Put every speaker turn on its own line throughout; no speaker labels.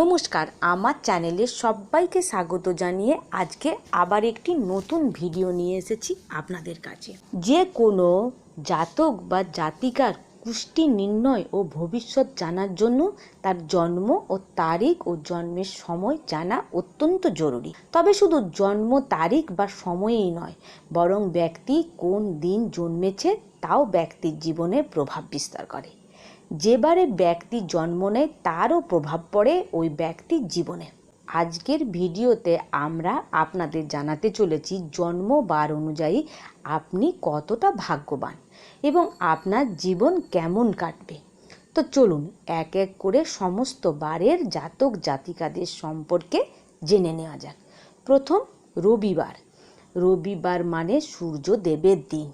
নমস্কার, আমার চ্যানেলে সবাইকে স্বাগত জানিয়ে আজকে আবার একটি নতুন ভিডিও নিয়ে এসেছি আপনাদের কাছে। যে কোনো জাতক বা জাতিকার কুষ্টি নির্ণয় ও ভবিষ্যৎ জানার জন্য তার জন্ম ও তারিখ ও জন্মের সময় জানা অত্যন্ত জরুরি। তবে শুধু জন্ম, তারিখ বা সময়েই নয়, বরং ব্যক্তি কোন দিন জন্মেছে তাও ব্যক্তির জীবনে প্রভাব বিস্তার করে। যেবারে ব্যক্তি জন্ম নেয়, তারও প্রভাব পড়ে ওই ব্যক্তির জীবনে। আজকের ভিডিওতে আমরা আপনাদের জানাতে চলেছি জন্মবার অনুযায়ী আপনি কতটা ভাগ্যবান এবং আপনার জীবন কেমন কাটবে। তো চলুন এক এক করে সমস্ত বারের জাতক জাতিকাদের সম্পর্কে জেনে নেওয়া যাক। প্রথম রবিবার। রবিবার মানে সূর্য দেবের দিন।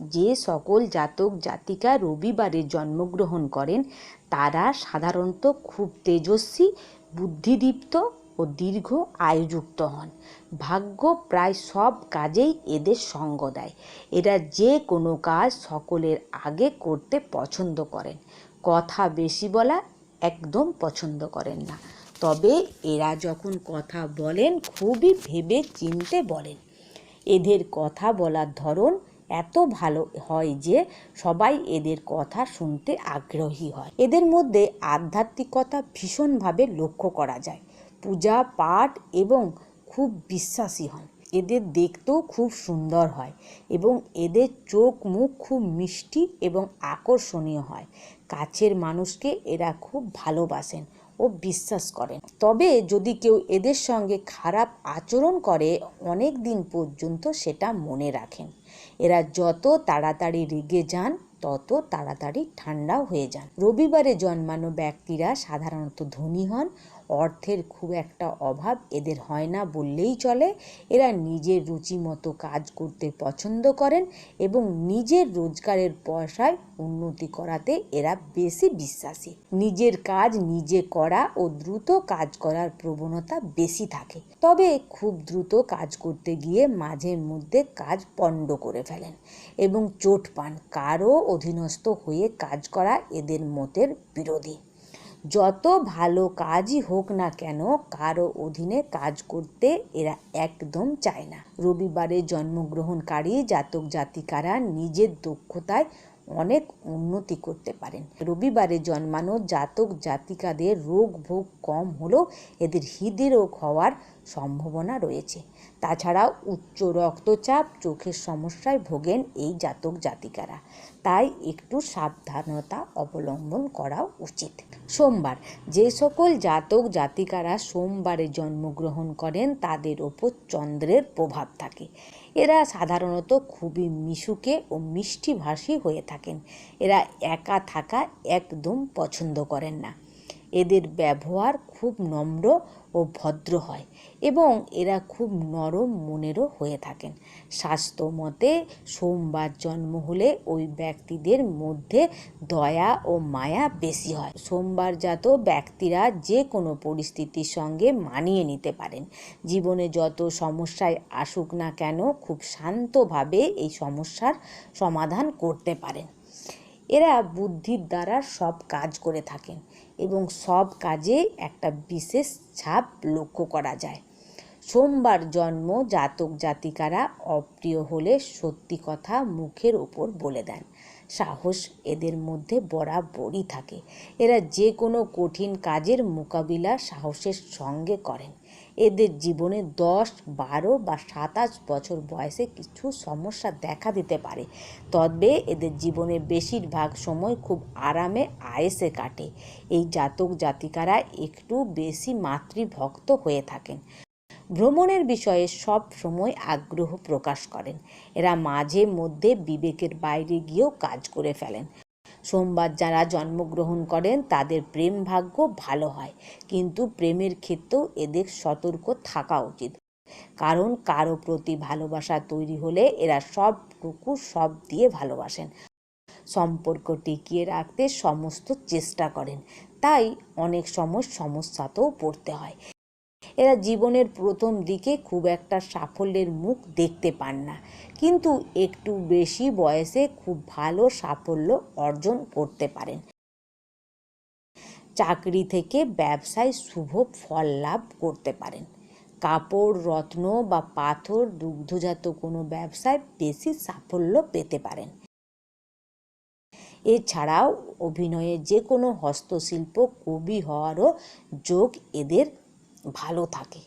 যে সকল জাতক, জাতিকা রবিবারে জন্মগ্রহণ করেন, তারা সাধারণত খুব তেজস্বী, বুদ্ধিদীপ্ত ও দীর্ঘ আয়ুযুক্ত হন। ভাগ্য প্রায় সব কাজেই এদের সঙ্গ দেয়। এরা যে কোনো কাজ সকলের আগে করতে পছন্দ করেন। কথা বেশি বলা একদম পছন্দ করেন না। তবে এরা যখন কথা বলেন, খুবই ভেবে চিনতে বলেন। এদের কথা বলার ধরন এত ভালো হয় যে সবাই এদের কথা শুনতে আগ্রহী হয়। এদের মধ্যে আধ্যাত্মিকতা ভীষণভাবে লক্ষ্য করা যায়। পূজা, পাঠ এবং খুব বিশ্বাসী হন। এদের দেখতেও খুব সুন্দর হয় এবং এদের চোখ মুখ খুব মিষ্টি এবং আকর্ষণীয় হয়। কাছের মানুষকে এরা খুব ভালোবাসেন। ও বিশ্বাস করেন। তবে যদি কেউ এদের সঙ্গে খারাপ আচরণ করে, অনেক দিন পর্যন্ত সেটা মনে রাখেন। এরা যত তাড়াতাড়ি রেগে যান, তত তাড়াতাড়ি ঠান্ডা হয়ে যান। রবিবারে জন্মানো ব্যক্তিরা সাধারণত ধনী হন অর্থের খুব একটা অভাব এদের হয় না বললেই চলে। এরা নিজের রুচি মতো কাজ করতে পছন্দ করেন এবং নিজের রোজগারের পয়সায় উন্নতি করাতে এরা বেশি বিশ্বাসী। নিজের কাজ নিজে করা ও দ্রুত কাজ করার প্রবণতা বেশি থাকে। তবে খুব দ্রুত কাজ করতে গিয়ে মাঝে মধ্যে কাজ পণ্ড করে ফেলেন এবং চোট পান। কারও অধীনস্থ হয়ে কাজ করা এদের মতের বিরোধী। যত ভালো কাজই হোক না কেন, কারও অধীনে কাজ করতে এরা একদম চায় না। রবিবারে জন্মগ্রহণকারী জাতক জাতিকারা নিজের দক্ষতায় অনেক উন্নতি করতে পারেন। রবিবারে জন্মানো জাতক জাতিকাদের রোগ ভোগ কম হলেও এদের হৃদরোগ হওয়ার সম্ভাবনা রয়েছে। তাছাড়া উচ্চ রক্তচাপ, চোখের সমস্যায় ভোগেন এই জাতক জাতিকারা। তাই একটু সাবধানতা অবলম্বন করা উচিত। সোমবার, যে সকল জাতক জাতিকারা সোমবারে জন্মগ্রহণ করেন তাদের ওপর চন্দ্রের প্রভাব থাকে। এরা সাধারণত খুবই মিশুকে ও মিষ্টিভাষী হয়ে থাকেন। এরা একা থাকা একদম পছন্দ করেন না। এদের ব্যবহার খুব নম্র ও ভদ্র হয় এবং এরা খুব নরম মনেরও হয়ে থাকেন। স্বাস্থ্য মতে, সোমবার জন্ম হলে ওই ব্যক্তিদের মধ্যে দয়া ও মায়া বেশি হয়। সোমবারজাত ব্যক্তিরা যে কোনো পরিস্থিতির সঙ্গে মানিয়ে নিতে পারেন। জীবনে যত সমস্যায় আসুক না কেন, খুব শান্তভাবে এই সমস্যার সমাধান করতে পারেন। এরা বুদ্ধির দ্বারা সব কাজ করে থাকেন এবং সব কাজে একটা বিশেষ ছাপ লক্ষ্য করা যায়। সোমবার জন্ম জাতক জাতিকারা অপ্রিয় হলে সত্যি কথা মুখের ওপর বলে দেন। সাহস এদের মধ্যে বরাবরই থাকে। এরা যে কোনো কঠিন কাজের মোকাবিলা সাহসের সঙ্গে করেন। এদের জীবনে দশ, বারো বা সাতাশ বছর বয়সে কিছু সমস্যা দেখা দিতে পারে। তবে এদের জীবনে বেশিরভাগ সময় খুব আরামে, আয়েসে কাটে। এই জাতক জাতিকারা একটু বেশি মাতৃভক্ত হয়ে থাকেন। ভ্রমণের বিষয়ে সব সময় আগ্রহ প্রকাশ করেন। এরা মাঝে মধ্যে বিবেকের বাইরে গিয়েও কাজ করে ফেলেন। সোমবার যারা জন্মগ্রহণ করেন, তাদের প্রেম ভাগ্য ভালো হয়। কিন্তু প্রেমের ক্ষেত্রেও এদের সতর্ক থাকা উচিত। কারণ কারও প্রতি ভালোবাসা তৈরি হলে এরা সবটুকু সব দিয়ে ভালোবাসেন। সম্পর্ক টিকিয়ে রাখতে সমস্ত চেষ্টা করেন। তাই অনেক সময় সমস্যাতেও পড়তে হয়। এরা জীবনের প্রথম দিকে খুব একটা সাফল্যের মুখ দেখতে পান না। কিন্তু একটু বেশি বয়সে খুব ভালো সাফল্য অর্জন করতে পারেন। চাকরি থেকে ব্যবসায় শুভ ফল লাভ করতে পারেন। কাপড়, রত্ন বা পাথর, দুগ্ধজাত কোনো ব্যবসায় বেশি সাফল্য পেতে পারেন। এছাড়াও অভিনয়ে যে কোনো হস্তশিল্প, কবি হওয়ারও যোগ এদের ভালো থাকে।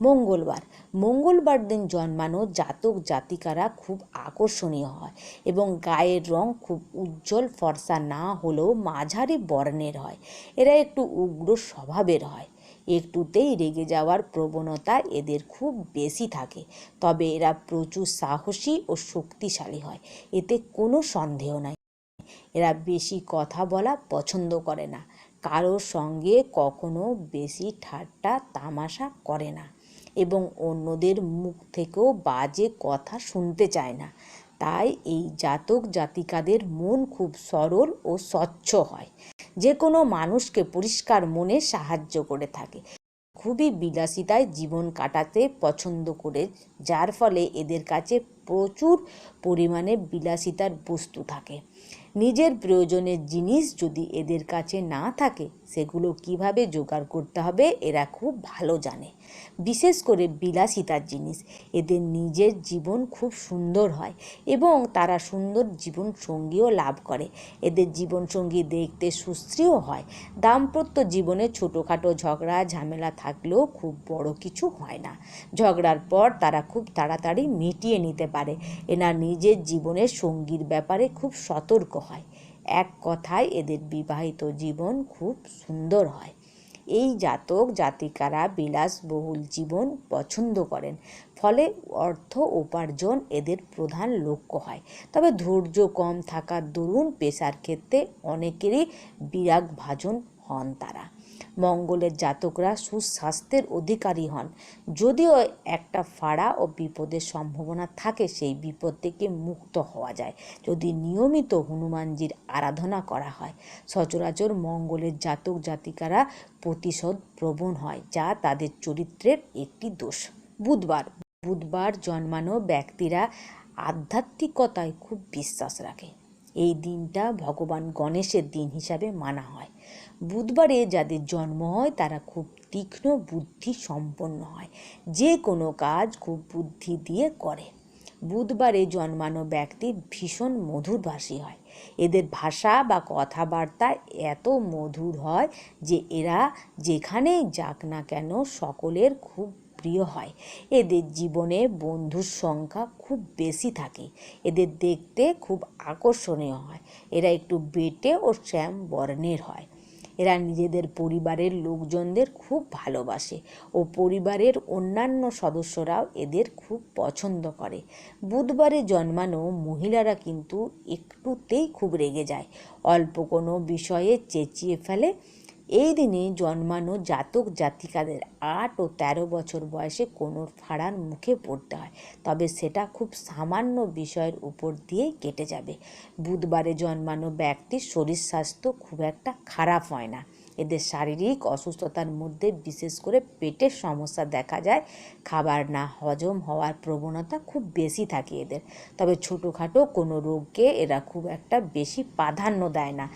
মঙ্গলবার মঙ্গলবার দিন জন্মানো জাতক জাতিকারা খুব আকর্ষণীয় হয় এবং গায়ের রং খুব উজ্জ্বল, ফর্সা না হলেও মাঝারি বর্ণের হয়। এরা একটু উগ্র স্বভাবের হয়। একটুতেই রেগে যাওয়ার প্রবণতা এদের খুব বেশি থাকে, তবে এরা প্রচুর সাহসী ও শক্তিশালী হয়, এতে কোনো সন্দেহ নাই। এরা বেশি কথা বলা পছন্দ করে না। কারোর সঙ্গে কখনো বেশি ঠাট্টা, তামাশা করে না এবং অন্যদের মুখ থেকেও বাজে কথা শুনতে চায় না। তাই এই জাতক জাতিকাদের মন খুব সরল ও স্বচ্ছ হয়। যে কোনো মানুষকে পরিষ্কার মনে সাহায্য করে থাকে। খুবই বিলাসিতায় জীবন কাটাতে পছন্দ করে, যার ফলে এদের কাছে প্রচুর পরিমাণে বিলাসিতার বস্তু থাকে। নিজের প্রয়োজনের জিনিস যদি এদের কাছে না থাকে, সেগুলো কীভাবে জোগাড় করতে হবে, এরা খুব ভালো জানে। বিশেষ করে বিলাসিতার জিনিস। এদের নিজের জীবন খুব সুন্দর হয় এবং তারা সুন্দর জীবন সঙ্গীও লাভ করে। এদের জীবনসঙ্গী দেখতে সুশ্রীও হয়। দাম্পত্য জীবনে ছোটোখাটো ঝগড়া, ঝামেলা থাকলেও খুব বড় কিছু হয় না। ঝগড়ার পর তারা খুব তাড়াতাড়ি মিটিয়ে নিতে পারে। এরা নিজের জীবনের সঙ্গীর ব্যাপারে খুব সতর্ক হয়। এক কথায় এদের বিবাহিত জীবন খুব সুন্দর হয়। এই জাতক, জাতিকারা বিলাসবহুল জীবন পছন্দ করেন। ফলে অর্থ উপার্জন এদের প্রধান লক্ষ্য হয়। তবে ধৈর্য কম থাকার দরুন পেশার ক্ষেত্রে অনেকেরই বিরাগ ভাজন হন তারা। মঙ্গলের জাতকরা সুস্বাস্থ্যের অধিকারী হন। যদিও একটা ফাড়া ও বিপদের সম্ভাবনা থাকে, সেই বিপদ থেকে মুক্ত হওয়া যায় যদি নিয়মিত হনুমানজির আরাধনা করা হয়। সচরাচর মঙ্গলের জাতক জাতিকারা প্রতিশোধ প্রবণ হয়, যা তাদের চরিত্রের একটি দোষ। বুধবার বুধবার জন্মানো ব্যক্তিরা আধ্যাত্মিকতায় খুব বিশ্বাস রাখে। এই দিনটা ভগবান গণেশের দিন হিসাবে মানা হয়। বুধবারে যাদের জন্ম হয়, তারা খুব তীক্ষ্ণ বুদ্ধি সম্পন্ন হয়। যে কোনো কাজ খুব বুদ্ধি দিয়ে করে। বুধবারে জন্মানো ব্যক্তি ভীষণ মধুরভাষী হয়। এদের ভাষা বা কথাবার্তা এত মধুর হয় যে এরা যেখানেই যাক না কেন সকলের খুব প্রিয় হয়। এদের জীবনে বন্ধুর সংখ্যা খুব বেশি থাকে। এদের দেখতে খুব আকর্ষণীয় হয়। এরা একটু বেটে ও শ্যাম বর্ণের হয়। এরা নিজেদের পরিবারের লোকজনদের খুব ভালোবাসে ও পরিবারের অন্যান্য সদস্যরাও এদের খুব পছন্দ করে। বুধবারে জন্মানো মহিলারা কিন্তু একটুতেই খুব রেগে যায়। অল্প কোনো বিষয়ে চেঁচিয়ে ফেলে এই দিনে জন্মানো জাতক জাতিকাদের আট ও তেরো বছর বয়সে কোনো ফাড়ার মুখে পড়তে হয়। তবে সেটা খুব সামান্য বিষয়ের উপর দিয়ে কেটে যাবে। বুধবারে জন্মানো ব্যক্তির শরীর স্বাস্থ্য খুব একটা খারাপ হয় না। এদের শারীরিক অসুস্থতার মধ্যে বিশেষ করে পেটের সমস্যা দেখা যায়, খাবার না হজম হওয়ার প্রবণতা খুব বেশি থাকে এদের। তবে ছোটোখাটো কোনো রোগকে এরা খুব একটা বেশি প্রাধান্য দেয় না।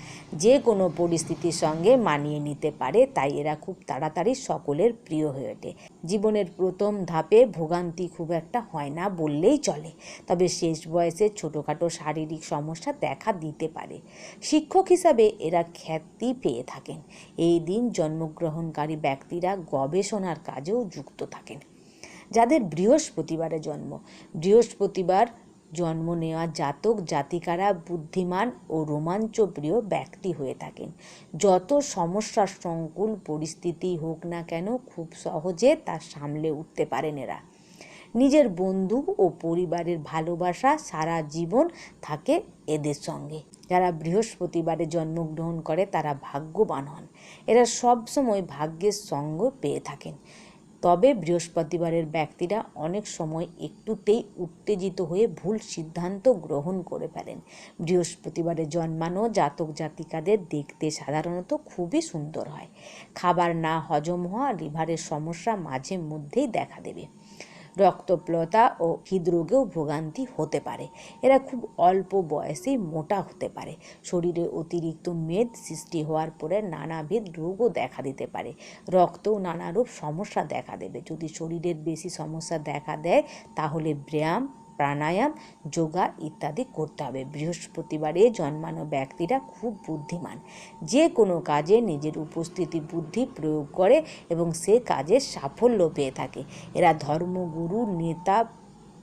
যে কোনো পরিস্থিতির সঙ্গে মানিয়ে নিতে পারে, তাই এরা খুব তাড়াতাড়ি সকলের প্রিয় হয়ে ওঠে। জীবনের প্রথম ধাপে ভোগান্তি খুব একটা হয় না বললেই চলে, তবে শেষ বয়সে ছোটোখাটো শারীরিক সমস্যা দেখা দিতে পারে। শিক্ষক হিসাবে এরা খ্যাতি পেয়ে থাকেন। এই দিন জন্মগ্রহণকারী ব্যক্তিরা গবেষণার কাজেও যুক্ত থাকেন। যাদের বৃহস্পতিবারে জন্ম, বৃহস্পতিবার জন্ম নেওয়া জাতক, জাতিকারা, বুদ্ধিমান ও রোমাঞ্চপ্রিয় ব্যক্তি হয়ে থাকেন। যত সমস্যার সংকুল পরিস্থিতি হোক না কেন খুব সহজে তা সামলে উঠতে পারেন এরা। নিজের বন্ধু ও পরিবারের ভালোবাসা সারা জীবন থাকে এদের সঙ্গে। যারা বৃহস্পতিবারে জন্মগ্রহণ করে, তারা ভাগ্যবান হন। এরা সবসময় ভাগ্যের সঙ্গ পেয়ে থাকেন। তবে বৃহস্পতিবারের ব্যক্তিরা অনেক সময় একটুতেই উত্তেজিত হয়ে ভুল সিদ্ধান্ত গ্রহণ করে ফেলেন। বৃহস্পতিবারে জন্মানো জাতক জাতিকাদের দেখতে সাধারণত খুবই সুন্দর হয়। খাবার না হজম হওয়া, লিভারের সমস্যা মাঝে মধ্যেই দেখা দেবে। রক্তপ্লতা ও হৃদরোগেও ভোগান্তি হতে পারে। এরা খুব অল্প বয়সে মোটা হতে পারে। শরীরে অতিরিক্ত মেদ সৃষ্টি হওয়ার পরে নানাবিধ রোগও দেখা দিতে পারে। রক্তও নানারূপ সমস্যা দেখা দেবে। যদি শরীরের বেশি সমস্যা দেখা দেয়, তাহলে ব্যায়াম প্রাণায়াম, যোগা ইত্যাদি করতে হবে। বৃহস্পতিবারে জন্মানো ব্যক্তিরা খুব বুদ্ধিমান। যে কোনো কাজে নিজের উপস্থিতি, বুদ্ধি প্রয়োগ করে এবং সে কাজে সাফল্য পেয়ে থাকে। এরা ধর্মগুরু, নেতা,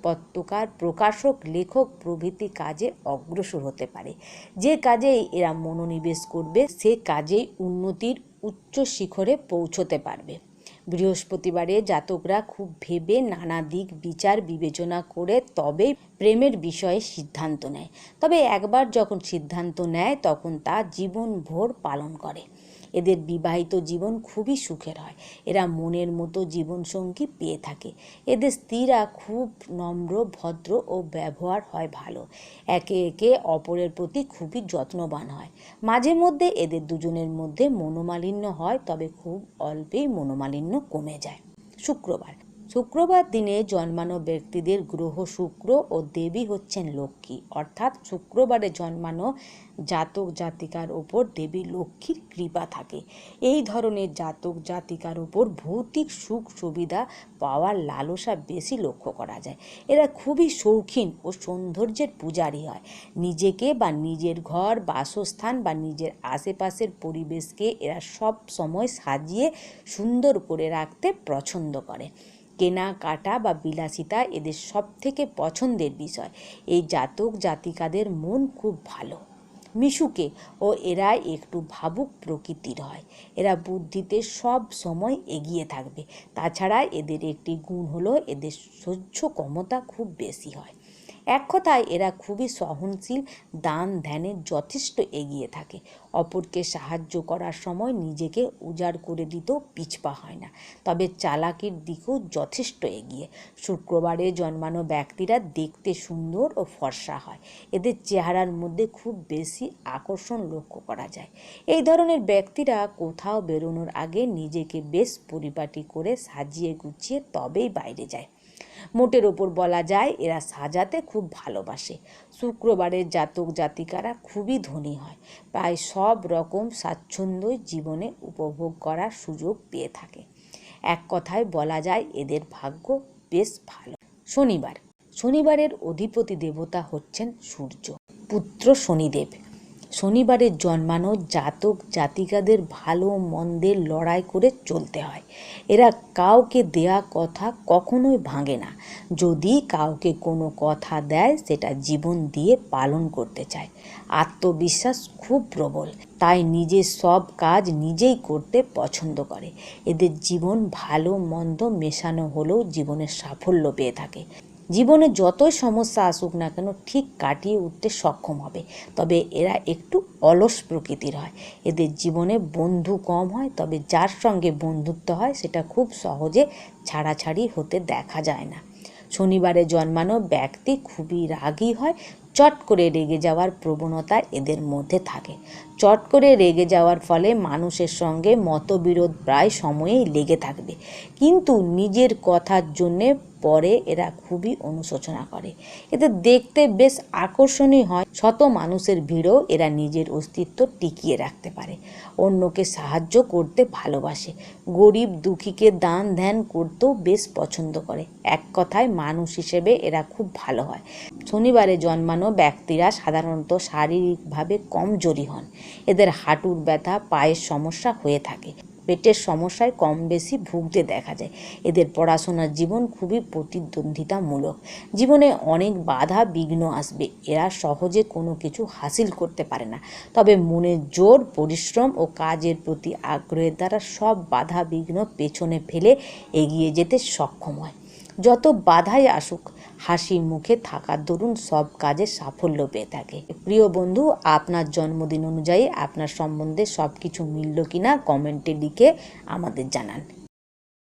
পত্রকার প্রকাশক, লেখক প্রভৃতি কাজে অগ্রসর হতে পারে। যে কাজে এরা মনোনিবেশ করবে, সে কাজেই উন্নতির উচ্চ শিখরে পৌঁছতে পারবে। বৃহস্পতিবারে জাতকরা খুব ভেবে নানা দিক বিচার বিবেচনা করে তবে প্রেমের বিষয়ে সিদ্ধান্ত নেয়। তবে একবার যখন সিদ্ধান্ত নেয়, তখন তা জীবনভর পালন করে। এদের বিবাহিত জীবন খুবই সুখের হয়। এরা মনের মতো জীবনসঙ্গী পেয়ে থাকে। এদের স্ত্রীরা খুব নম্র, ভদ্র ও ব্যবহার হয় ভালো। একে একে অপরের প্রতি খুবই যত্নবান হয়। মাঝে মধ্যে এদের দুজনের মধ্যে মনোমালিন্য হয়, তবে খুব অল্পেই মনোমালিন্য কমে যায়। শুক্রবার শুক্রবার দিনে জন্মানো ব্যক্তিদের গ্রহ শুক্র ও দেবী হচ্ছেন লক্ষ্মী। অর্থাৎ শুক্রবারে জন্মানো জাতক জাতিকার ওপর দেবী লক্ষ্মীর কৃপা থাকে। এই ধরনের জাতক জাতিকার ওপর ভৌতিক সুখ সুবিধা পাওয়ার লালসা বেশি লক্ষ্য করা যায়। এরা খুবই শৌখিন ও সৌন্দর্যের পূজারী হয়। নিজেকে বা নিজের ঘর, বাসস্থান বা নিজের আশেপাশের পরিবেশকে এরা সব সময় সাজিয়ে সুন্দর করে রাখতে পছন্দ করে। কেনাকাটা বা বিলাসিতা এদের সব থেকে পছন্দের বিষয়। এই জাতক জাতিকাদের মন খুব ভালো। মিশুকে ও এরা একটু ভাবুক প্রকৃতির হয়। এরা বুদ্ধিতে সব সময় এগিয়ে থাকবে। তাছাড়া এদের একটি গুণ হলো এদের সহ্য ক্ষমতা খুব বেশি হয়। এক কথায় এরা খুবই সহনশীল, দান ধ্যানে যথেষ্ট এগিয়ে থাকে। অপরকে সাহায্য করার সময় নিজেকে উজাড় করে দিতেও পিছপা হয় না। তবে চালাকির দিকেও যথেষ্ট এগিয়ে। শুক্রবারে জন্মানো ব্যক্তিরা দেখতে সুন্দর ও ফর্সা হয়। এদের চেহারার মধ্যে খুব বেশি আকর্ষণ লক্ষ্য করা যায়। এই ধরনের ব্যক্তিরা কোথাও বেরোনোর আগে নিজেকে বেশ পরিপাটি করে সাজিয়ে গুছিয়ে তবেই বাইরে যায়। মোটের ওপর বলা যায় এরা সাজাতে খুব ভালোবাসে। শুক্রবারের জাতক জাতিকারা খুবই ধনী হয়। প্রায় সব রকম স্বাচ্ছন্দ্যই জীবনে উপভোগ করার সুযোগ পেয়ে থাকে। এক কথায় বলা যায় এদের ভাগ্য বেশ ভালো। শনিবার। শনিবারের অধিপতি দেবতা হচ্ছেন সূর্য। পুত্র শনিদেব। শনিবারের জন্মানো জাতক জাতিকাদের ভালো মন্দের লড়াই করে চলতে হয়। এরা কাউকে দেয়া কথা কখনোই ভাঙে না। যদি কাউকে কোনো কথা দেয়, সেটা জীবন দিয়ে পালন করতে চায়। আত্মবিশ্বাস খুব প্রবল, তাই নিজের সব কাজ নিজেই করতে পছন্দ করে। এদের জীবন ভালো মন্দ মেশানো হলেও জীবনের সাফল্য পেয়ে থাকে। জীবনে যতই সমস্যা আসুক না কেন ঠিক কাটিয়ে উঠতে সক্ষম হবে। তবে এরা একটু অলস প্রকৃতির হয়। এদের জীবনে বন্ধু কম হয়, তবে যার সঙ্গে বন্ধুত্ব হয় সেটা খুব সহজে ছাড়াছাড়ি হতে দেখা যায় না। শনিবারে জন্মানো ব্যক্তি খুবই রাগী হয়, চট করে রেগে যাওয়ার প্রবণতা এদের মধ্যে থাকে। চট করে রেগে যাওয়ার ফলে মানুষের সঙ্গে মতবিরোধ প্রায় সময়েই লেগে থাকবে। কিন্তু নিজের কথার জন্যে পরে এরা খুবই অনুশোচনা করে। এদের দেখতে বেশ আকর্ষণীয় হয়, শত মানুষের ভিড়ও এরা নিজের অস্তিত্ব টিকিয়ে রাখতে পারে, অন্যকে সাহায্য করতে ভালোবাসে, গরিব দুঃখীকে দান ধ্যান করতেও বেশ পছন্দ করে। এক কথায়, মানুষ হিসেবে এরা খুব ভালো হয়। শনিবারে জন্মানো ব্যক্তিরা সাধারণত শারীরিকভাবে কমজোরি হন। এদের হাঁটুর ব্যথা, পায়ের সমস্যা হয়ে থাকে। পেটের সমস্যায় কম বেশি ভুগতে দেখা যায়। এদের পড়াশোনার জীবন খুবই প্রতিদ্বন্দ্বিতামূলক। জীবনে অনেক বাধা বিঘ্ন আসবে। এরা সহজে কোনো কিছু হাসিল করতে পারে না। তবে মনের জোর, পরিশ্রম ও কাজের প্রতি আগ্রহের দ্বারা সব বাধা বিঘ্ন পেছনে ফেলে এগিয়ে যেতে সক্ষম হয়। যত বাধাই আসুক হাসি মুখে থাকার দরুন সব কাজে সাফল্য পেয়ে থাকে। প্রিয় বন্ধু, আপনার জন্মদিন অনুযায়ী আপনার সম্বন্ধে সব কিছু মিলল কিনা কমেন্টে লিখে আমাদের জানান।